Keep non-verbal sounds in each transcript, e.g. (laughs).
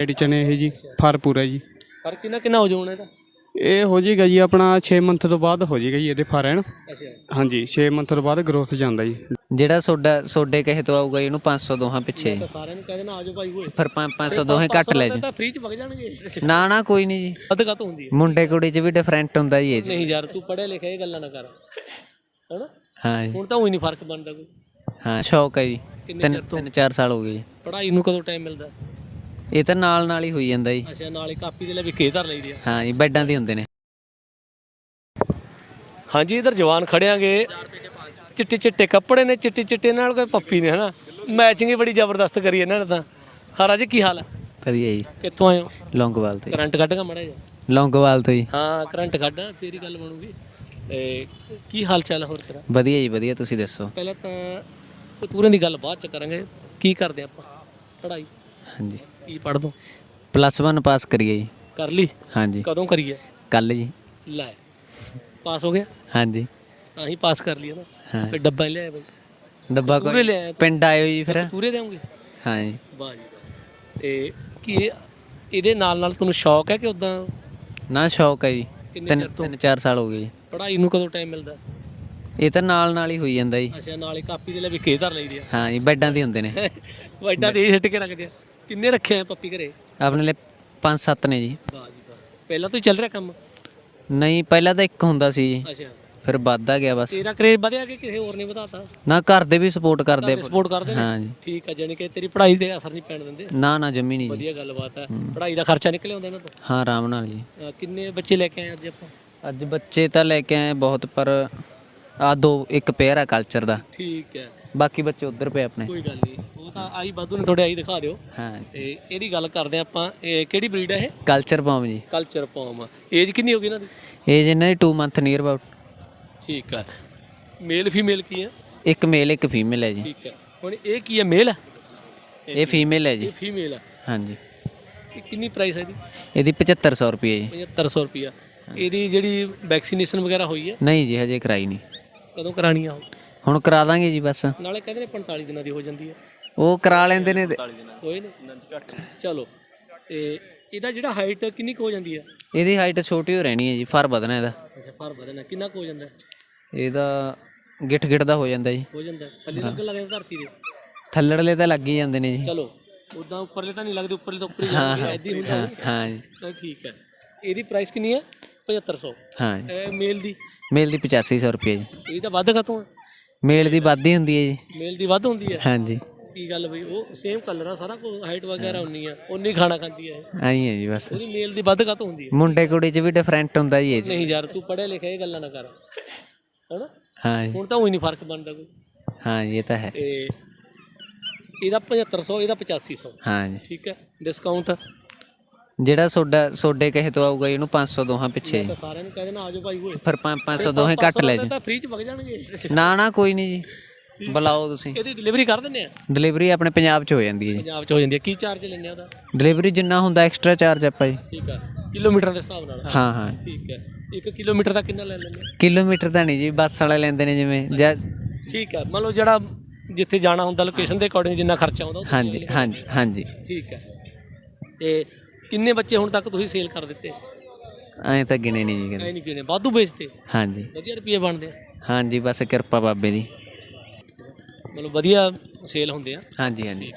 ਐਡੀ ਚਨੇ ਇਹ ਜੀ ਫਰ ਪੂਰਾ ਜੀ। ਪਰ ਕਿੰਨਾ ਕਿੰਨਾ ਹੋ ਜਾਣਾ ਇਹਦਾ? ਇਹ ਹੋ ਜਾਏਗਾ ਜੀ ਆਪਣਾ 6 ਮੰਥ ਤੋਂ ਬਾਅਦ ਹੋ ਜਾਏਗਾ ਜੀ ਇਹਦੇ ਫਰ ਅੱਛਾ। ਹਾਂਜੀ 6 ਮੰਥ ਤੋਂ ਬਾਅਦ ਗਰੋਥ ਜਾਂਦਾ ਜੀ। ਜਿਹੜਾ ਸੋਡਾ ਸੋਡੇ ਕਹੇ ਤੋਂ ਆਊਗਾ ਜੀ, ਉਹਨੂੰ 500 ਦੋਹਾਂ ਪਿੱਛੇ ਸਾਰਿਆਂ ਨੂੰ ਕਹਿ ਦੇਣਾ ਆਜੋ ਭਾਈ ਓਏ ਫਿਰ 500 ਦੋਹੇ ਘੱਟ ਲੈ ਜੀ। ਤਾਂ ਫ੍ਰੀ ਚ ਵਗ ਜਾਣਗੇ। ਨਾ ਨਾ ਕੋਈ ਨਹੀਂ ਜੀ। ਅੱਧ ਕਾ ਹੁੰਦੀ ਹੈ। ਮੁੰਡੇ ਕੁੜੀ 'ਚ ਵੀ ਡਿਫਰੈਂਟ ਹੁੰਦਾ ਜੀ ਇਹ 'ਚ ਨਹੀਂ ਯਾਰ ਤੂੰ ਪੜ੍ਹਿਆ ਲਿਖਿਆ ਇਹ ਗੱਲਾਂ ਨਾ ਕਰ। ਹੈਨਾ? ਹਾਂ ਜੀ। ਹੁਣ ਤਾਂ ਉਹੀ ਨਹੀਂ ਫ਼ਰਕ ਬਣਦਾ ਕੋਈ। ਹਾਂ ਸ਼ੌਕ ਹੈ ਜੀ। ਕਿੰਨੇ ਤਿੰਨ ਚਿਰ ਤੋਂ? ਤਿੰਨ ਚਾਰ ਸਾਲ ਹੋ ਗਏ ਜੀ। ਪੜ੍ਹਾਈ ਨੂੰ ਕਦੋਂ ਟਾਈਮ ਮਿਲਦਾ? ਇਹ ਤਾਂ ਨਾਲ ਨਾਲ ਹੀ ਹੋਈ ਜਾਂਦਾ ਜੀ। ਅੱਛਾ ਨਾਲੇ ਕਾਪੀ ਦੇ ਲਈ ਵੀ ਕੇ ਧਰ ਲਈਦੀ ਆ। ਹਾਂ ਜੀ ਬੈੱਡਾਂ ਦੇ ਹੁੰਦੇ ਨੇ। ਹਾਂਜੀ ਇਧਰ ਜਵਾਨ ਖੜਿਆਂਗੇ। ਚਿੱਟੇ ਚਿੱਟੇ ਕੱਪੜੇ ਨੇ ਚਿੱਟੇ ਚਿੱਟੇ ਨਾਲ ਕੋਈ ਪੱਪੀ ਨੇ ਹਨਾ? ਮੈਚਿੰਗ ਹੀ ਬੜੀ ਜ਼ਬਰਦਸਤ ਕਰੀ ਇਹਨਾਂ ਨੇ ਤਾਂ। ਹਾਂ ਰਾਜੇ ਕੀ ਹਾਲ ਹੈ ਵਧੀਆ ਜੀ। ਕਿੱਥੋਂ ਆਏ ਹੋ? ਲੌਂਗੋਵਾਲ ਤੋਂ ਕਰੰਟ ਕੱਢਗਾ ਮੜਾ ਜਾ ਜੀ। ਲੌਂਗੋਵਾਲ ਤੋਂ ਜੀ। ਹਾਂ ਕਰੰਟ ਕੱਢ ਫੇਰ ਹੀ ਗੱਲ ਬਣੂਗੀ। ਤੇ ਕੀ ਹਾਲ ਚਾਲ ਹੈ ਹੋਰ ਤੇਰਾ? ਵਧੀਆ ਜੀ ਵਧੀਆ ਤੁਸੀਂ ਦੱਸੋ? ਪਹਿਲਾਂ ਤਾਂ ਕਤੂਰੇ ਦੀ ਗੱਲ ਬਾਅਦ ਚ ਕਰਾਂਗੇ। ਕੀ ਕਰਦੇ ਆਪਾਂ? ਪੜ੍ਹਾਈ? ਹਾਂਜੀ। ਕੀ ਪੜ੍ਹ ਦੋ ਪਲੱਸ 1 ਪਾਸ ਕਰੀਏ ਜੀ। ਕਰ ਲਈ? ਹਾਂਜੀ। ਕਦੋਂ ਕਰੀਏ? ਕੱਲ ਜੀ। ਲੈ ਪਾਸ ਹੋ ਗਿਆ? ਹਾਂਜੀ। ਤਾਂ ਹੀ ਪਾਸ ਕਰ ਲਿਆ ਨਾ। ਹਾਂ। ਫਿਰ ਡੱਬਾ ਹੀ ਲਿਆਇਆ ਬਈ। ਡੱਬਾ ਪੂਰੇ ਕੋਈ ਲਿਆਇਆ ਪਿੰਡ ਆਇਓ ਜੀ ਫਿਰ। ਪੂਰੇ ਦੇਵਾਂਗੇ? ਹਾਂ ਜੀ। ਵਾਹ ਜੀ ਵਾਹ। ਤੇ ਕੀ ਇਹ- ਇਹਦੇ ਨਾਲ ਨਾਲ ਤੁਹਾਨੂੰ ਸ਼ੌਕ ਹੈ ਕਿ ਉਦਾਂ ਨਾ ਸ਼ੌਕ ਹੈ ਜੀ। ਕਿੰਨੇ ਤਿੰਨ ਚਿਰ ਤੋਂ? ਤਿੰਨ ਚਾਰ ਸਾਲ ਹੋ ਗਏ ਜੀ। ਪੜ੍ਹਾਈ ਨੂੰ ਕਦੋਂ ਟਾਈਮ ਮਿਲਦਾ? ਇਹ ਤਾਂ ਨਾਲ ਨਾਲ ਹੀ ਹੋਈ ਜਾਂਦਾ ਜੀ। ਅੱਛਾ ਨਾਲੇ ਕਾਪੀ ਦੇ ਲਈ ਵੀ ਕੇ ਧਰ ਲਈਦੀ ਆ। ਹਾਂ ਜੀ ਬੈੱਡਾਂ ਦੇ ਹੁੰਦੇ ਨੇ। (laughs) ਵੱਡਾ ਦੇ ਸਿੱਟ ਕੇ ਰੱਖਦੇ ਆ। ਕਿੰਨੇ ਰੱਖੇ ਆ ਪੱਪੀ ਘਰੇ? ਆਪਣੇ ਲਈ ਪੰਜ ਸੱਤ ਨੇ ਜੀ। ਵਾਹ ਜੀ ਵਾਹ। ਪਹਿਲਾਂ ਤੋਂ ਹੀ ਚੱਲ ਰਿਹਾ ਕੰਮ? ਨਹੀਂ ਪਹਿਲਾਂ ਤਾਂ ਇੱਕ ਹੁੰਦਾ ਸੀ ਜੀ। ਅੱਛਾ। ਫਿਰ ਵੱਧਦਾ ਗਿਆ ਬਸ। ਤੇਰਾ ਕਰੇਜ ਵਧਿਆ ਕਿ ਕਿਸੇ ਹੋਰ ਨੇ ਵਧਾਤਾ? ਨਾ ਘਰ ਦੇ ਵੀ ਸਪੋਰਟ ਕਰਦੇ ਆ। ਸਪੋਰਟ ਕਰਦੇ ਨੇ? ਹਾਂ ਜੀ। ਠੀਕ ਆ ਜਾਨੀ ਕਿ ਤੇਰੀ ਪੜ੍ਹਾਈ ਤੇ ਅਸਰ ਨਹੀਂ ਪੈਣ ਦਿੰਦੇ? ਨਾ ਨਾ ਜੰਮੀ ਨਹੀਂ ਜੀ। ਵਧੀਆ ਗੱਲਬਾਤ ਹੈ। ਪੜ੍ਹਾਈ ਦਾ ਖਰਚਾ ਨਿਕਲ ਆਉਂਦਾ ਇਹਨਾਂ ਤੋਂ? ਹਾਂ ਆਰਾਮ ਨਾਲ ਜੀ। ਅਹ ਕਿੰਨੇ ਬੱਚੇ ਲੈ ਕੇ ਆਏ ਅੱਜ ਆਪਾਂ? ਅੱਜ ਬੱਚੇ ਤਾਂ ਲੈ ਕੇ ਆਏ ਬਹੁਤ ਪਰ ਆ ਦੋ ਇੱਕ ਪੇਅਰ ਆ ਕਲਚਰ ਦਾ। ਠੀਕ ਹੈ। ਬਾਕੀ ਬੱਚੇ ਉਧਰ ਪਏ ਆਪਣੇ। ਕੋਈ ਗੱਲ ਨਹੀਂ। ਉਹ ਤਾਂ ਆਈ ਵਾਧੂ ਨੇ ਤੁਹਾਡੇ ਆਈ ਦਿਖਾ ਦਿਓ। ਹਾਂ। ਤੇ ਇਹਦੀ ਗੱਲ ਕਰਦੇ ਆਪਾਂ ਇਹ ਕਿਹੜੀ ਬਰੀਡ ਹੈ ਇਹ? ਕਲਚਰ ਪੌਮ ਜੀ। ਕਲਚਰ ਪੌਮ ਏਜ ਕਿੰਨੀ ਹੋ ਗਈ ਇਹਨਾਂ ਦੀ? ਏਜ ਇਹਨਾਂ ਦੀ 2 ਮੰਥ ਨੀਅਰ ਅਬਾਊਟ ਠੀਕ ਹੈ ਮੇਲ ਫੀਮੇਲ ਕੀ ਹੈ ਇੱਕ ਮੇਲ ਇੱਕ ਫੀਮੇਲ ਹੈ ਜੀ। ਠੀਕ ਹੈ ਹੁਣ ਇਹ ਕੀ ਹੈ ਮੇਲ ਹੈ ਇਹ ਫੀਮੇਲ ਹੈ ਜੀ। ਇਹ ਫੀਮੇਲ ਹੈ ਹਾਂਜੀ। ਇਹ ਕਿੰਨੀ ਪ੍ਰਾਈਸ ਹੈ ਇਹਦੀ? ਇਹਦੀ 7500 ਰੁਪਏ ਜੀ। 7500 ਰੁਪਿਆ ਇਹਦੀ ਜਿਹੜੀ ਵੈਕਸੀਨੇਸ਼ਨ ਵਗੈਰਾ ਹੋਈ ਹੈ? ਨਹੀਂ ਜੀ ਹਜੇ ਕਰਾਈ ਨਹੀਂ। ਕਦੋਂ ਕਰਾਣੀ ਆ? ਹੁਣ ਕਰਾ ਦਾਂਗੇ ਜੀ ਬਸ। ਨਾਲੇ ਕਹਿੰਦੇ ਨੇ 45 ਦਿਨਾਂ ਦੀ ਹੋ ਜਾਂਦੀ ਹੈ। ਉਹ ਕਰਾ ਲੈਂਦੇ ਨੇ ਤੇ- ਹੋਏ ਨੇ ਚਲੋ। ਤੇ ਇਹਦਾ ਜਿਹੜਾ ਹਾਈਟ ਕਿੰਨੀ ਕੁ ਹੋ ਜਾਂਦੀ ਹੈ? ਇਹਦੀ ਹਾਈਟ ਛੋਟੀ ਹੋ ਰਹਿਣੀ ਹੈ ਜੀ ਫਰ ਵਧਣਾ ਇਹਦਾ। ਅੱਛਾ ਫਰ ਵਧਣਾ। ਕਿੰਨਾ ਕੁ ਹੋ ਜਾਂਦਾ? ਹੈ? ਇਹਦਾ ਗਿੱਠ ਗਿੱਠ ਦਾ ਹੋ ਜਾਂਦਾ ਜੀ। ਹੋ ਜਾਂਦਾ। ਹੈ। ਥੱਲੇ ਲੱਗਣ ਲੱਗ ਜਾਂਦਾ ਧਰਤੀ ਦੇ ਥੱਲੜਲੇ ਤਾਂ ਲੱਗ ਹੀ ਜਾਂਦੇ ਨੇ ਜੀ। ਚਲੋ। ਉਦਾਂ ਉੱਪਰਲੇ ਤਾਂ ਨਹੀਂ ਲੱਗਦੇ ਉੱਪਰਲੇ ਤਾਂ ਉੱਪਰ ਹੀ ਲੱਗਦੇ। ਐਦੀ ਹੁੰਦਾ ਹਾਂ ਹਾਂ ਜੀ। ਤਾਂ ਠੀਕ ਹੈ। ਇਹਦੀ ਪ੍ਰਾਈਸ ਕਿੰਨੀ ਹੈ? 7500 ਹਾਂ ਜੀ। ਇਹ ਮੇਲ ਦੀ? ਮੇਲ ਦੀ 8500 ਰੁਪਏ ਜੀ। ਇਹ ਤਾਂ ਵੱਧ ਹੈ? ਮੇਲ ਦੀ ਵੱਧ ਹੀ ਹੁੰਦੀ ਹੈ ਜੀ। ਮੇਲ ਦੀ ਵੱਧ ਹੁੰਦੀ ਹੈ? ਹਾਂਜੀ ਕੀ ਗੱਲ ਬਈ? ਉਹ ਸੇਮ ਕਲਰ ਆ ਸਾਰਾ ਕੁਝ ਹਾਈਟ ਵਗੈਰਾ ਉਨੀ ਆ। ਉਨੀ ਖਾਣਾ ਖਾਂਦੀ ਹੈ ਇਹ। ਆਈ ਹੈ ਜੀ ਬਸ। ਉਹਦੀ ਮੇਲ ਦੀ ਵੱਧ ਕਾਤੋਂ ਹੁੰਦੀ ਹੈ ਮੁੰਡੇ ਕੁੜੀ 'ਚ ਵੀ ਡਿਫਰੈਂਟ ਹੁੰਦਾ ਜੀ ਇਹ 'ਚ ਨਹੀਂ ਯਾਰ ਤੂੰ ਪੜ੍ਹਿਆ ਲਿਖਿਆ ਇਹ ਗੱਲਾਂ ਨਾ ਕਰ। ਹੈਨਾ? ਹਾਂ ਜੀ। ਹੁਣ ਤਾਂ ਉਹੀ ਨਹੀਂ ਫ਼ਰਕ ਬਣਦਾ ਕੋਈ। ਹਾਂ ਜੀ, ਇਹ ਤਾਂ ਹੈ। ਤੇ ਇਹਦਾ 7500 ਇਹਦਾ 8500 ਹਾਂ ਜੀ। ਠੀਕ ਹੈ? ਡਿਸਕਾਊਂਟ ਜਿਹੜਾ ਸੋਡਾ ਸੋਡੇ ਕਹੇ ਤੋਂ ਆਊਗਾ ਜੀ, ਉਹਨੂੰ 500 ਦੋਹਾਂ ਪਿੱਛੇ ਜੀ। ਸਾਰਿਆਂ ਨੂੰ ਕਹਿ ਦੇਣਾ ਆਜੋ ਭਾਈ ਓਏ। ਫਿਰ 500 ਦੋਹੇ ਘੱਟ ਲੈ ਜੀ। ਤਾਂ ਫ੍ਰੀ ਚ ਵਗ ਜਾਣਗੇ। ਨਾ ਨਾ ਕੋਈ ਨਹੀਂ ਜੀ। ਬੁਲਾਓ ਤੁਸੀਂ। ਇਹਦੀ ਡਿਲੀਵਰੀ ਕਰ ਦਿੰਦੇ ਆ? ਡਿਲੀਵਰੀ ਆਪਣੇ ਪੰਜਾਬ 'ਚ ਹੋ ਜਾਂਦੀ ਹੈ ਜੀ। ਪੰਜਾਬ ਚ ਹੋ ਜਾਂਦੀ ਹੈ। ਕੀ ਚਾਰਜ ਲੈਂਦੇ ਆ ਉਹਦਾ? ਡਿਲੀਵਰੀ ਜਿੰਨਾ ਹੁੰਦਾ ਐਕਸਟਰਾ ਚਾਰਜ ਆਪਾਂ ਜੀ ਠੀਕ ਹੈ ਕਿਲੋਮੀਟਰ ਦੇ ਹਿਸਾਬ ਨਾਲ। ਹਾਂ ਹਾਂ। ਠੀਕ ਹੈ। 1 ਕਿਲੋਮੀਟਰ ਦਾ ਕਿੰਨਾ ਲੈ ਲੈਂਦੇ ਆ? ਕਿਲੋਮੀਟਰ ਤਾਂ ਨਹੀਂ ਜੀ ਬੱਸ ਵਾਲੇ ਲੈਂਦੇ ਨੇ ਜਿਵੇਂ। ਜਾਂ ਠੀਕ ਹੈ ਮੰਨ ਲਓ ਜਿਹੜਾ ਜਿੱਥੇ ਜਾਣਾ ਹੁੰਦਾ ਲੋਕੇਸ਼ਨ ਦੇ ਅਕੋਰਡਿੰਗ ਜਿੰਨਾ ਖਰਚਾ ਆਉਂਦਾ ਉਹ ਹਾਂਜੀ ਹਾਂਜੀ ਹਾਂਜੀ। ਠੀਕ ਹੈ ਤੇ ਕਿੰਨੇ ਬੱਚੇ ਹੁਣ ਤੱਕ ਤੁਸੀਂ ਸੇਲ ਕਰ ਦਿੱਤੇ? ਐਂ ਤਾਂ ਗਿਣੇ ਨਹੀਂ ਜੀ ਕਦੇ ਐ ਨਹੀਂ ਕਿਨੇ ਵਾਧੂ ਵੇਚਤੇ। ਹਾਂਜੀ। ਵਧੀਆ ਰੁਪਏ ਬਣਦੇ ਆ। ਹਾਂਜੀ ਬਸ ਕਿਰਪਾ ਬਾਬੇ ਦੀ। ਮਤਲਬ ਵਧੀਆ ਸੇਲ ਹੁੰਦੇ ਆ। ਹਾਂਜੀ ਹਾਂਜੀ।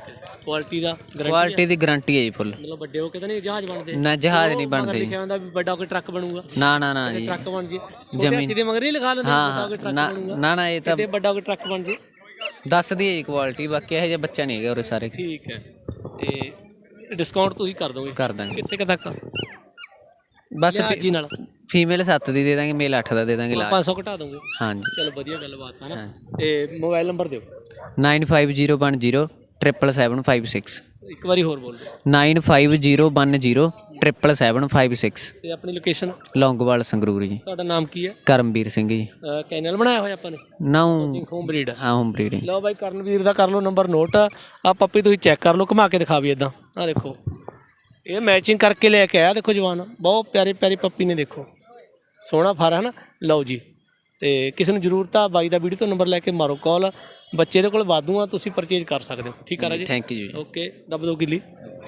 ਕੁਆਲਿਟੀ ਦਾ ਗਰੰਟੀ ਕੁਆਲਿਟੀ ਦੀ ਗਾਰੰਟੀ ਹੈ ਜੀ ਫੁੱਲ ਮਤਲਬ ਵੱਡੇ ਹੋ ਕੇ ਤਾਂ ਨਹੀਂ ਜਹਾਜ਼ ਬਣਦੇ। ਨਾ ਜਹਾਜ਼ ਨਹੀਂ ਬਣਦੇ। ਜੀ। ਲਿਖਿਆ ਹੁੰਦਾ ਵੀ ਵੱਡਾ ਹੋ ਕੇ ਟਰੱਕ ਬਣੂਗਾ। ਨਾ ਨਾ ਨਾ ਜੀ। ਟਰੱਕ ਬਣ ਜੇ। ਜ਼ਮੀਨ ਦੇ ਮਗਰ ਨਹੀਂ ਲੈਂਦੇ ਹਾਂ ਵੱਡਾ ਹੋ ਕੇ ਹਾਂ ਟਰੱਕ ਨਾ ਬਣੂਗਾ। ਨਾ ਨਾ ਇਹ ਤਾਂ ਤੇ ਵੱਡਾ ਹੋ ਕੇ ਟਰੱਕ ਬਣ ਜੇ। ਦੱਸਦੀ ਹੈ ਜੀ ਕੁਆਲਿਟੀ ਬਾਕੀ ਇਹੋ ਜਿਹਾ ਬੱਚਾ ਨਹੀਂ ਹੈਗਾ ਉਰੇ ਸਾਰੇ। ਠੀਕ ਹੈ। ਤੇ ਡਿਸਕਾਊਂਟ ਤੁਸੀਂ ਕਰ ਦੋਗੇ? ਕਰ ਦਾਂਗੇ। ਕਿੱਥੇ ਕੁ ਤੱਕ ਬਸ ਜੀ ਨਾਲ? ਫੀਮੇਲ 7 ਦੀ ਦੇ ਦਾਂਗੇ ਮੇਲ 8 ਦਾ ਦੇ ਦਾਂਗੇ ਲਾ 500 ਘਟਾ ਦੋਗੇ। ਹਾਂਜੀ। ਚਲੋ ਵਧੀਆ ਗੱਲਬਾਤ ਹੈ ਨਾ। ਤੇ ਮੋਬਾਈਲ ਨੰਬਰ ਦਿਓ। 95010 77756 ਇੱਕ ਵਾਰੀ ਹੋਰ ਬੋਲ ਦਿਓ 95010 77756 ਤੇ ਆਪਣੀ ਲੋਕੇਸ਼ਨ ਲੌਂਗੋਵਾਲ ਸੰਗਰੂਰ ਜੀ ਤੁਹਾਡਾ ਨਾਮ ਕੀ ਹੈ ਕਰਮਵੀਰ ਸਿੰਘ ਜੀ ਕੈਨਲ ਬਣਾਇਆ ਹੋਇਆ ਆਪਾਂ ਨੇ ਨਾਉ ਹੋਮ ਬਰੀਡ ਹਾਂ ਹੋਮ ਬਰੀਡਿੰਗ ਲਓ ਬਾਈ ਕਰਨਵੀਰ ਦਾ ਕਰ ਲਓ ਨੰਬਰ ਨੋਟ ਆ ਪੱਪੀ ਤੁਸੀਂ ਚੈੱਕ ਕਰ ਲਓ ਘੁਮਾ ਕੇ ਦਿਖਾ ਵੀ ਇਦਾਂ ਆ ਦੇਖੋ ਇਹ ਮੈਚਿੰਗ ਕਰਕੇ ਲੈ ਕੇ ਆਇਆ ਦੇਖੋ ਜਵਾਨ ਬਹੁਤ ਪਿਆਰੇ ਪਿਆਰੇ ਪੱਪੀ ਨੇ ਦੇਖੋ ਸੋਹਣਾ ਫਰ ਹੈ ਨਾ ਲਓ ਜੀ ਤੇ ਕਿਸੇ ਨੂੰ ਜ਼ਰੂਰਤ ਆ ਬਾਈ ਦਾ ਵੀਡੀਓ ਤੋਂ ਨੰਬਰ ਲੈ ਕੇ ਮਾਰੋ ਕਾਲ। ਬੱਚੇ ਦੇ ਕੋਲ ਵਾਧੂ ਆ ਤੁਸੀਂ ਪਰਚੇਜ ਕਰ ਸਕਦੇ ਹੋ। ਠੀਕ ਆ ਰਾਜੇ? ਥੈਂਕ ਯੂ ਜੀ। ਓਕੇ ਦੱਬ ਦੋ ਕਿੱਲੀ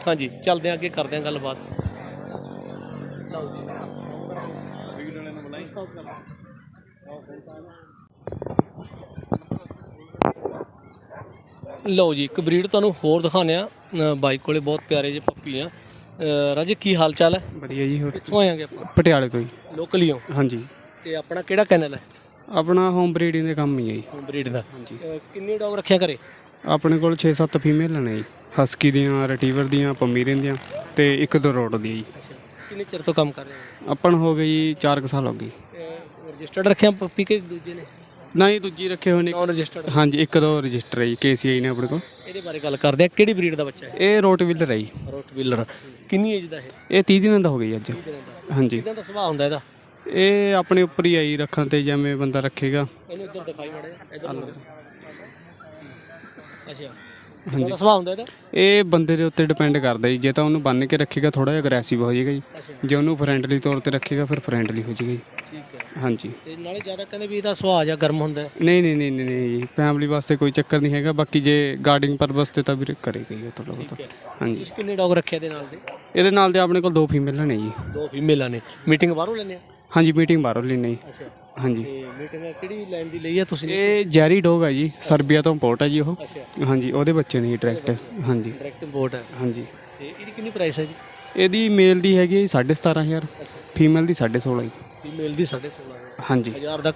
ਹਾਂਜੀ ਚੱਲਦੇ ਆ ਅੱਗੇ ਕਰਦੇ ਆ ਗੱਲਬਾਤ। ਲਓ ਜੀ। ਲਓ ਜੀ ਇੱਕ ਬਰੀਡ ਤੁਹਾਨੂੰ ਹੋਰ ਦਿਖਾਉਂਦੇ ਆ। ਬਾਈ ਕੋਲੇ ਬਹੁਤ ਪਿਆਰੇ ਜਿਹੇ ਪੱਪੀ ਆ। ਅ, ਰਾਜੇ ਕੀ ਹਾਲ ਚਾਲ ਹੈ? ਵਧੀਆ ਜੀ ਹੋਰ ਕਿੱਥੋਂ ਆਏਗੇ ਆਪਾਂ? ਪਟਿਆਲੇ ਤੋਂ ਜੀ। ਲੋਕਲ ਹੀ? ਹੋ ਹਾਂਜੀ। ਤੇ ਆਪਣਾ ਕਿਹੜਾ ਕੈਨਲ ਹੈ? ਆਪਣਾ ਹੋਮ ਬਰੀਡਿੰਗ ਦੇ ਕੰਮ ਹੀ ਹੈ ਜੀ। ਬਰੀਡ ਦਾ। ਅ, ਕਿੰਨੇ ਡੌਗ ਰੱਖਿਆ ਘਰੇ? ਆਪਣੇ ਕੋਲ 6-7 ਫੀਮੇਲ ਨੇ ਜੀ। ਹਸਕੀ ਦੀਆਂ ਰਟੀਵਰ ਦੀਆਂ ਪਮੀਰਨ ਦੀਆਂ ਤੇ ਇੱਕ ਦੋ ਰੋਡ ਦੀ ਜੀ ਕਿੰਨੇ ਚਿਰ ਤੋਂ ਕੰਮ ਕਰ ਰਹੇ ਹੋ? ਆਪਾਂ ਨੂੰ ਹੋ ਗਈ 4 ਸਾਲ ਹੋ ਗਈ ਰਜਿਸਟਰਡ ਰੱਖਿਆ ਪੱਪੀ ਕੇ ਦੂਜੇ ਨੇ? ਨਾ ਹੀ ਦੂਜੀ ਰੱਖੇ ਹੋਏ ਨੇ। ਨੌਨ ਰਜਿਸਟਰਡ ਹਾਂਜੀ ਇੱਕ ਦੋ ਰਜਿਸਟਰ ਹੈ ਜੀ ਕੇਸੀਆਈ ਨੇ ਆਪਣੇ ਕੋਲ। ਇਹਦੇ ਬਾਰੇ ਗੱਲ ਕਰਦੇ ਆ। ਕਿਹੜੀ ਬਰੀਡ ਦਾ ਬੱਚਾ ਹੈ? ਇਹ ਰੋਟਵੀਲਰ ਹੈ ਜੀ। ਰੋਟ ਵੀਲਰ। ਕਿੰਨੀ ਏਜ ਦਾ ਹੈ ਇਹ 30 ਦਿਨਾਂ ਦਾ ਹੋ ਗਿਆ ਅੱਜ। ਦਿਨਾਂ ਦਾ। ਹਾਂਜੀ। ਕਿਦਾਂ ਦਾ ਸੁਭਾਅ ਹੁੰਦਾ ਇਹਦਾ? ਇਹ ਆਪਣੇ ਉੱਪਰ ਹੀ ਆਈ ਰੱਖਣ ਤੇ ਜਿਵੇਂ ਬੰਦਾ ਰੱਖੇਗਾ। ਇਹਨੂੰ ਇੱਧਰ ਦਿਖਾਈ ਮਾੜਾ ਜਿਹਾ, ਇੱਧਰ ਨੂੰ। ਅੱਛਾ। ਕਿਦਾਂ ਦਾ ਸੁਭਾਅ ਹੁੰਦਾ ਇਹਦਾ? ਇਹ ਬੰਦੇ ਦੇ ਉੱਤੇ ਡਿਪੈਂਡ ਕਰਦਾ ਜੀ। ਜੇ ਤਾਂ ਉਹਨੂੰ ਬੰਨ ਕੇ ਰੱਖੇਗਾ ਥੋੜਾ ਜਿਹਾ ਅਗਰੈਸਿਵ ਹੋ ਜਾਏਗਾ ਜੀ। ਅੱਛਾ। ਜੇ ਉਹਨੂੰ ਫਰੈਂਡਲੀ ਤੌਰ ਤੇ ਰੱਖੇਗਾ ਫਿਰ ਫਰੈਂਡਲੀ ਹੋ ਜਾਏਗਾ ਜੀ। ਠੀਕ ਹੈ। ਹਾਂਜੀ। ਤੇ ਨਾਲੇ ਜ਼ਿਆਦਾ ਕਹਿੰਦੇ ਵੀ ਇਹਦਾ ਸੁਭਾਅ ਜਾਂ ਗਰਮ ਹੁੰਦਾ ਹੈ। ਨਹੀਂ ਨਹੀਂ ਨਹੀਂ ਨਹੀਂ ਨਹੀਂ ਜੀ। ਫੈਮਿਲੀ ਵਾਸਤੇ ਕੋਈ ਚੱਕਰ ਨਹੀਂ ਹੈਗਾ। ਬਾਕੀ ਜੇ ਗਾਰਡਿੰਗ ਪਰਪਸ ਤੇ ਤਾਂ ਵੀਰੇ ਕਰੇਗਾ ਹੀ ਉਹ ਥੋੜਾ ਬਹੁਤ ਹਾਂਜੀ। ਤੁਸੀਂ ਕਿੰਨੇ ਡੌਗ ਰੱਖੇ ਇਹਦੇ ਨਾਲ ਦੇ? ਇਹਦੇ ਨਾਲ ਦੇ ਆਪਣੇ ਕੋਲ ਦੋ ਫੀਮੇਲਾਂ ਨੇ ਜੀ। ਦੋ ਫੀਮੇਲਾਂ ਨੇ। ਮੀਟਿੰਗ ਬਾਹਰੋਂ ਲੈਣੇ ਆ? ਹਾਂਜੀ ਮੀਟਿੰਗ ਬਾਹਰੋਂ ਲੈਣੀ ਅੱਛਾ। ਹਾਂਜੀ। ਤੇ ਮੀਟਿੰਗ ਕਿਹੜੀ ਲਾਈਨ ਦੀ ਲਈ ਆ ਤੁਸੀਂ ਇਹ ਜੈਰੀ ਡੋਗ ਹੈ ਜੀ ਸਰਬੀਆ ਤੋਂ ਇੰਪੋਰਟ ਹੈ ਜੀ ਉਹ। ਅੱਛਾ। ਹਾਂਜੀ ਉਹਦੇ ਬੱਚੇ ਨੇ ਡਾਇਰੈਕਟ ਹਾਂਜੀ। ਡਾਇਰੈਕਟ ਇੰਪੋਰਟ ਹੈ ਹਾਂਜੀ। ਤੇ ਇਹਦੀ ਕਿੰਨੀ ਪ੍ਰਾਈਸ ਹੈ ਜੀ? ਇਹਦੀ ਮੇਲ ਦੀ ਹੈਗੀ ਹੈ ਜੀ 17500 ਫੀਮੇਲ ਦੀ 16.5 ਜੀ। ਫੀਮੇਲ ਦੀ 16.5 ਹਾਂਜੀ। ਹਜ਼ਾਰ ਦਾ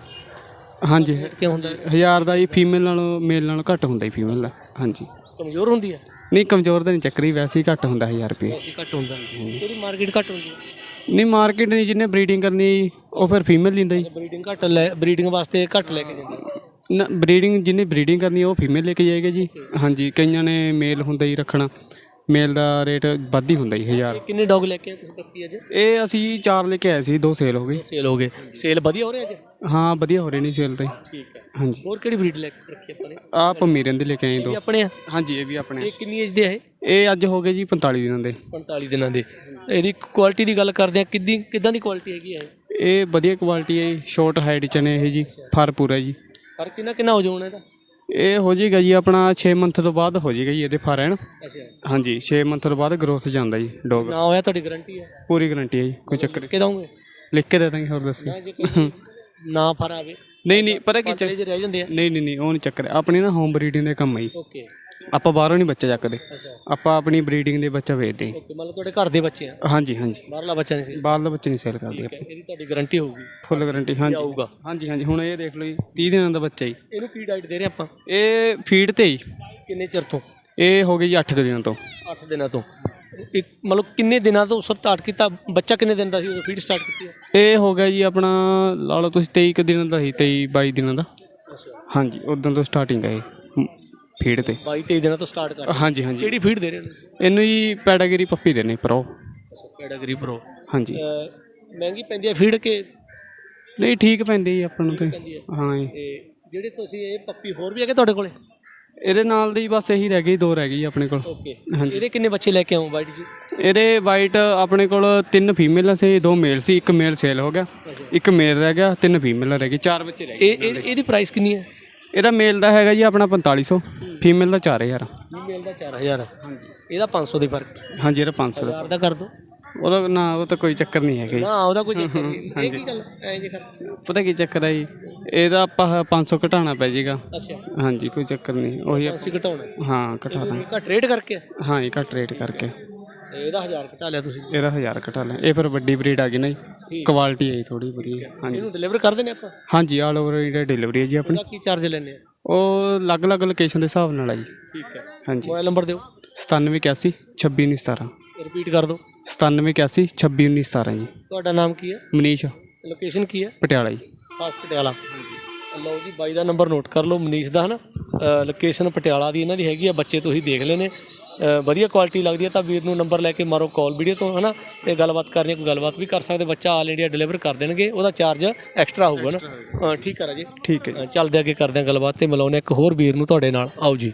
ਹਾਂਜੀ। ਕਿਉਂ ਹੁੰਦਾ ਹੈ? ਹਜ਼ਾਰ ਦਾ ਜੀ ਫੀਮੇਲ ਨਾਲੋਂ ਮੇਲ ਨਾਲੋਂ ਘੱਟ ਹੁੰਦਾ ਜੀ ਫੀਮੇਲ ਦਾ। ਹਾਂਜੀ। ਕਮਜ਼ੋਰ ਹੁੰਦੀ ਹੈ ਨਹੀਂ ਕਮਜ਼ੋਰ ਦਾ ਨਹੀਂ ਚੱਕਰੀ ਵੈਸੇ ਹੀ ਘੱਟ ਹੁੰਦਾ 1000 ਰੁਪਏ। ਐਸੀ ਘੱਟ ਹੁੰਦਾ। ਇਹਦੀ ਮਾਰਕੀਟ ਘੱਟ ਹੁੰਦੀ ਹੈ ਨਹੀਂ ਮਾਰਕੀਟ ਨਹੀਂ ਜਿਹਨੇ ਬਰੀਡਿੰਗ ਕਰਨੀ ਉਹ ਫਿਰ ਫੀਮੇਲ ਲੈਂਦਾ ਜੀ। ਬਰੀਡਿੰਗ ਘੱਟ ਲੈ ਬਰੀਡਿੰਗ ਵਾਸਤੇ ਘੱਟ ਲੈ ਕੇ ਜਾਂਦੇ ਆ। ਨਾ ਬਰੀਡਿੰਗ ਜਿਹਨੇ ਬਰੀਡਿੰਗ ਕਰਨੀ ਉਹ ਫੀਮੇਲ ਲੈ ਕੇ ਜਾਏਗਾ ਜੀ। ਹਾਂਜੀ ਕਈਆਂ ਨੇ ਮੇਲ ਹੁੰਦਾ ਹੀ ਰੱਖਣਾ। ਮੇਲ ਦਾ ਰੇਟ ਵੱਧ ਹੀ ਹੁੰਦਾ ਜੀ 1000 ਇਹ ਕਿੰਨੇ ਡੌਗ ਲੈ ਕੇ ਆਏ ਤੁਸੀਂ ਪੱਪੀ ਅੱਜ? ਇਹ ਅਸੀਂ ਚਾਰ ਲੈ ਕੇ ਆਏ ਸੀ ਦੋ ਸੇਲ ਹੋ ਗਏ। ਸੇਲ ਹੋ ਗਏ। ਸੇਲ ਵਧੀਆ ਹੋ ਰਿਹਾ ਅੱਜ? ਹਾਂ ਵਧੀਆ ਹੋ ਰਹੇ ਨੇ ਸੇਲ ਤੇ। ਠੀਕ ਹੈ। ਹਾਂਜੀ। ਹੋਰ ਕਿਹੜੀ ਬਰੀਡ ਲੈ ਕੇ ਰੱਖੀ ਆਪਾਂ ਨੇ? ਆ ਪਮੀਰਨ ਦੇ ਲੈ ਕੇ ਆਏ ਦੋ। ਇਹ ਆਪਣੇ ਆ? ਹਾਂਜੀ ਇਹ ਵੀ ਆਪਣੇ ਇਹ ਕਿੰਨੀ ਏਜ ਦੇ ਇਹ? ਅੱਜ ਹੋ ਗਏ ਜੀ 45 ਦਿਨਾਂ ਦੇ। 45 ਦਿਨਾਂ ਦੇ। ਇਹਦੀ ਕੁਆਲਿਟੀ ਦੀ ਗੱਲ ਕਰਦੇ ਆ ਕਿੱਦੀ ਕਿੱਦਾਂ ਦੀ ਕੁਆਲਿਟੀ ਹੈਗੀ ਹੈ ਇਹ? ਵਧੀਆ ਕੁਆਲਿਟੀ ਹੈ ਸ਼ਾਰਟ ਹਾਈਟ ਚ ਨੇ ਇਹ ਜੀ ਫਰ ਪੂਰਾ ਜੀ। ਪਰ ਕਿੰਨਾ ਕਿੰਨਾ ਹੋ ਜਾਣਾ ਇਹਦਾ? ਇਹ ਹੋ ਜਾਏਗਾ ਜੀ ਆਪਣਾ 6 ਮੰਥ ਤੋਂ ਬਾਅਦ ਹੋ ਜਾਏਗਾ ਜੀ ਇਹਦੇ ਫਰ ਅੱਛਾ। ਹਾਂਜੀ 6 ਮੰਥ ਤੋਂ ਬਾਅਦ ਗਰੋਥ ਜਾਂਦਾ ਜੀ ਡੋਗ ਨਾ ਹੋਇਆ ਤੁਹਾਡੀ ਗਾਰੰਟੀ ਹੈ ਪੂਰੀ ਗਾਰੰਟੀ ਹੈ ਜੀ ਕੋਈ ਚੱਕਰ ਕਿ ਦੋਗੇ ਲਿਖ ਕੇ ਦੇ ਦਾਂਗੇ ਹੋਰ ਦੱਸੀ। ਨਾ ਫਰ ਆਵੇ। ਨਹੀਂ ਨਹੀਂ ਪਤਾ ਕੀ ਚੱਕਰ ਚਲੇ ਜੇ ਰਹਿ ਜਾਂਦੇ ਆ। ਨਹੀਂ ਨਹੀਂ ਨਹੀਂ ਉਹ ਨਹੀਂ ਚੱਕਰ ਆਪਣੀ ਨਾ ਹੋਮ ਬਰੀਡਿੰਗ ਦੇ ਕੰਮ ਹੈ ਜੀ। ਓਕੇ ਆਪਾਂ ਬਾਹਰੋਂ ਨਹੀਂ ਬੱਚਾ ਚੱਕਦੇ। ਆਪਾਂ ਆਪਣੀ ਬਰੀਡਿੰਗ ਦੇ ਬੱਚਾ ਵੇਚਦੇ ਓਕੇ ਮਤਲਬ ਤੁਹਾਡੇ ਘਰ ਦੇ ਬੱਚੇ ਆ? ਹਾਂ। ਹਾਂਜੀ ਹਾਂਜੀ। ਬਾਹਰਲਾ ਬੱਚਾ ਨਹੀਂ ਸੀ? ਬਾਹਰ ਦਾ ਬੱਚੇ ਨਹੀਂ ਸੇਲ ਕਰਦੇ ਆਪਾਂ। ਇਹਦੀ ਤੁਹਾਡੀ ਗਾਰੰਟੀ ਹੋਊਗੀ। ਫੁੱਲ ਗਾਰੰਟੀ ਹਾਂਜੀ। ਆਊਗਾ। ਹਾਂਜੀ ਹਾਂਜੀ। ਹੁਣ ਇਹ ਦੇਖ ਲਓ ਜੀ 30 ਦਿਨਾਂ ਦਾ ਬੱਚਾ ਜੀ। ਇਹਨੂੰ ਕੀ ਡਾਈਟ ਦੇ ਰਹੇ ਆਪਾਂ? ਇਹ ਫੀਡ ਤੇ ਹੀ ਕਿੰਨੇ ਚਿਰ ਤੋਂ? ਇਹ ਹੋ ਗਈ ਜੀ 8 ਦਿਨਾਂ ਤੋਂ। 8 ਦਿਨਾਂ ਤੋਂ। ਇੱਕ ਮਤਲਬ ਕਿੰਨੇ ਦਿਨਾਂ ਤੋਂ ਸਟਾਰਟ ਕੀਤਾ? ਬੱਚਾ ਕਿੰਨੇ ਦਿਨ ਦਾ ਸੀ? ਉਦੋਂ ਫੀਡ ਸਟਾਰਟ ਕੀਤੀ ਹੈ? ਇਹ ਹੋ ਗਿਆ ਜੀ ਆਪਣਾ ਲਾ ਲਓ ਤੁਸੀਂ 23 ਕੁ ਦਿਨਾਂ ਦਾ ਸੀ 23 22 ਦਿਨਾਂ ਦਾ। ਅੱਛਾ। ਹਾਂਜੀ ਉਦੋਂ ਤੋਂ ਸਟਾਰਟਿੰਗ ਹੈ ਇਹ। ਫੀਡ ਤੇ। 22 23 ਦਿਨਾਂ ਤੋਂ ਸਟਾਰਟ ਕਰ ਹਾਂਜੀ ਹਾਂਜੀ। ਕਿਹੜੀ ਫੀਡ ਦੇ ਰਹੇ ਨੇ ਇਹਨੂੰ ਜੀ ਪੈਡਾਗਰੀ ਪੱਪੀ ਦੇਣੇ ਪ੍ਰੋ ਅੱਛਾ ਕੈਟਾਗਰੀ ਪ੍ਰੋ ਹਾਂਜੀ। ਮਹਿੰਗੀ ਪੈਂਦੀ ਹੈ ਫੀਡ ਕੇ? ਨਹੀਂ ਠੀਕ ਪੈਂਦੀ ਜੀ ਆਪਾਂ ਨੂੰ ਤੇ। ਪੈਂਦੀ ਹੈ ਹਾਂ ਜੀ। ਤੇ ਜਿਹੜੇ ਤੁਸੀਂ ਇਹ ਪੱਪੀ ਹੋਰ ਵੀ ਹੈਗੇ ਤੁਹਾਡੇ ਕੋਲੇ? ਇਹਦੇ ਨਾਲ ਦੀ ਬਸ ਇਹੀ ਰਹਿ ਗਈ ਦੋ ਰਹਿ ਗਈ ਆਪਣੇ ਕੋਲ। ਓਕੇ ਹਾਂਜੀ। ਇਹਦੇ ਕਿੰਨੇ ਬੱਚੇ ਲੈ ਕੇ ਆਉਂ ਵਾਈਟ ਜੀ? ਇਹਦੇ ਵਾਈਟ ਆਪਣੇ ਕੋਲ ਤਿੰਨ ਫੀਮੇਲਾਂ ਸੀ ਦੋ ਮੇਲ ਸੀ ਇੱਕ ਮੇਲ ਸੇਲ ਹੋ ਗਿਆ। ਇੱਕ ਮੇਲ ਰਹਿ ਗਿਆ ਤਿੰਨ ਫੀਮੇਲਾਂ ਰਹਿ ਗਈ ਚਾਰ ਬੱਚੇ ਰਹਿ ਗਏ ਇਹ ਇਹ- ਇਹਦੀ ਪ੍ਰਾਈਸ ਕਿੰਨੀ ਹੈ? ਇਹਦਾ ਮੇਲ ਦਾ ਹੈਗਾ ਜੀ ਆਪਣਾ 4500 ਫੀਮੇਲ ਦਾ 4000 ਫੀਮੇਲ ਦਾ 4000 ਹਾਂਜੀ ਇਹਦਾ 500 ਦੀ ਫ਼ਰਕ? ਹਾਂਜੀ ਇਹਦਾ 500 ਦਾ। 1000 ਦਾ ਕਰ ਦੋ। ਉਹਦਾ ਨਾ ਉਹ ਤਾਂ ਕੋਈ ਚੱਕਰ ਨਹੀਂ ਹੈਗਾ ਜੀ। ਨਾ ਉਹਦਾ ਕੋਈ ਚੱਕਰ ਨਹੀਂ। (laughs) ਇਹ ਕੀ ਗੱਲ ਐ ਜੇ ਕਰ। ਪਤਾ ਕੀ ਚੱਕਰ ਹੈ ਜੀ? ਇਹਦਾ ਆਪਾਂ 500 ਘਟਾਉਣਾ ਪੈ ਜਾਏਗਾ ਅੱਛਾ। ਹਾਂਜੀ ਕੋਈ ਚੱਕਰ ਨਹੀਂ। ਉਹੀ ਅਸੀਂ ਘਟਾਉਣਾ। ਹਾਂ ਘਟਾ ਦਾਂ ਘੱਟ ਰੇਟ ਕਰਕੇ? ਹਾਂ ਇਹ ਘੱਟ ਰੇਟ ਕਰਕੇ। ਤੇ ਇਹਦਾ 1000 ਘਟਾ ਲਿਆ ਤੁਸੀਂ? ਇਹਦਾ 1000 ਘਟਾ ਲੈ ਇਹ ਫਿਰ ਵੱਡੀ ਬਰੀਡ ਆ ਗਈ ਨਾ ਜੀ। ਕੁਆਲਿਟੀ ਹੈ ਥੋੜੀ ਵਧੀਆ। ਹਾਂਜੀ। ਇਹਨੂੰ ਡਿਲੀਵਰ ਕਰ ਦਿੰਦੇ ਆਪਾਂ? ਹਾਂਜੀ ਆਲ ਓਵਰ ਇੰਡੀਆ ਡਿਲੀਵਰੀ ਹੈ ਜੀ ਆਪਣੀ। ਕੀ ਚਾਰਜ ਲੈਣੇ ਆ? ਉਹ ਅਲੱਗ-ਅਲੱਗ ਲੋਕੇਸ਼ਨ ਦੇ ਹਿਸਾਬ ਨਾਲ ਆ ਜੀ। ਠੀਕ ਹੈ। ਹਾਂਜੀ। ਮੋਬਾਈਲ ਨੰਬਰ ਦਿਓ। 9781 261917 ਰਿਪੀਟ ਕਰ ਦਿਓ। 9781 261917 ਜੀ। ਤੁਹਾਡਾ ਨਾਮ ਕੀ ਹੈ? ਮਨੀਸ਼। ਲੋਕੇਸ਼ਨ ਕੀ ਹੈ? ਪਟਿਆਲਾ ਜੀ। ਖਾਸ ਪਟਿਆਲਾ। ਲਓ ਜੀ ਬਾਈ ਦਾ ਨੰਬਰ ਨੋਟ ਕਰ ਲਓ। ਮਨੀਸ਼ ਦਾ ਹਨਾ ਲੋਕੇਸ਼ਨ ਪਟਿਆਲਾ ਦੀ ਇਹਨਾਂ ਦੀ ਹੈਗੀ ਆ ਬੱਚੇ ਤੁਸੀਂ ਦੇਖ ਲਏ ਨੇ ਅ, ਵਧੀਆ ਕੁਆਲਿਟੀ ਲੱਗਦੀ ਹੈ ਤਾਂ ਵੀਰ ਨੂੰ ਨੰਬਰ ਲੈ ਕੇ ਮਾਰੋ ਕਾਲ ਵੀਡੀਓ ਤੋਂ ਹਨਾ ਤੇ ਗੱਲਬਾਤ ਕਰਨੀ ਹੈ, ਕੋਈ ਗੱਲਬਾਤ ਵੀ ਕਰ ਸਕਦੇ ਬੱਚਾ ਆਲ ਇੰਡੀਆ ਡਿਲੀਵਰ ਕਰ ਦੇਣਗੇ ਉਹਦਾ ਚਾਰਜ ਐਕਸਟਰਾ ਹੋਊਗਾ ਨਾ। ਹਾਂ, ਠੀਕ ਹੈ ਰਾਜੇ। ਠੀਕ ਹੈ ਜੀ। ਚੱਲਦੇ ਅੱਗੇ ਕਰਦੇ ਹਾਂ ਗੱਲਬਾਤ ਤੇ ਮਿਲਾਉਂਦੇ ਹਾਂ ਇੱਕ ਹੋਰ ਵੀਰ ਨੂੰ ਤੁਹਾਡੇ ਨਾਲ। ਆਓ ਜੀ।